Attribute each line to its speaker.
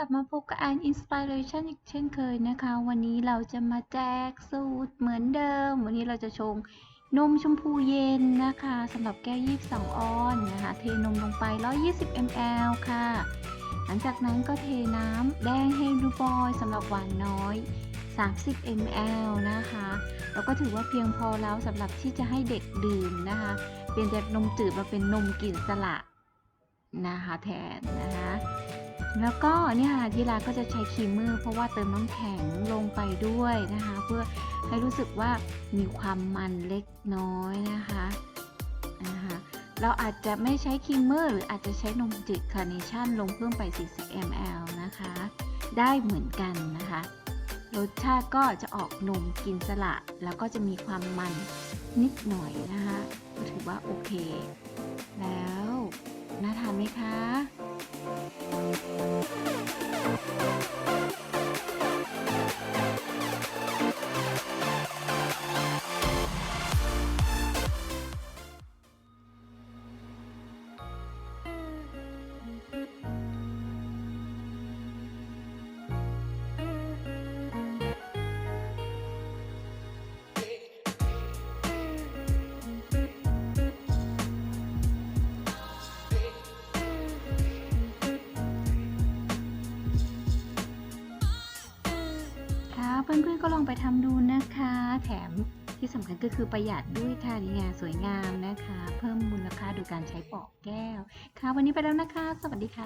Speaker 1: ลับมาพบกับ An Inspiration อีกเช่นเคยนะคะ วันนี้เราจะมาแจกสูตรเหมือนเดิม วันนี้เราจะชงนมชมพูเย็นนะคะสำหรับแก้ว 22 ออนนะคะ เทนมลงไป 120 ml ค่ะ หลังจากนั้นก็เทน้ำแดงเฮลูบอยสำหรับหวานน้อย 30 ml นะคะ แล้วก็ถือว่าเพียงพอแล้วสำหรับที่จะให้เด็กดื่มนะคะ เปลี่ยนจากนมจืดมาเป็นนมกลิ่นสละนะคะแทนนะคะ แล้วก็เนี่ยค่ะที่ร้าก็จะใช้ครีมเมอร์เพราะว่าเติมน้ำแข็งลงไปด้วยนะคะ เพื่อให้รู้สึกว่ามีความมันเล็กน้อยนะคะนะคะเราอาจจะไม่ใช้ครีมเมอร์หรืออาจจะใช้นมจืดคาร์เนชั่นลงเพิ่มไป 40 ml นะคะ ได้เหมือนกันนะคะ รสชาติก็จะออกนมกลินสละ แล้วก็จะมีความมันนิดหน่อยนะคะ ถือว่าโอเค แล้วน่าทานไหมคะ เพื่อนๆก็ลองไปทำดูนะคะ แถมที่สำคัญก็คือประหยัดด้วยค่ะนี่ไงสวยงามนะคะ เพิ่มมูลค่าดูการใช้ปอกแก้ว ค่ะ วันนี้ไปแล้วนะคะ สวัสดีค่ะ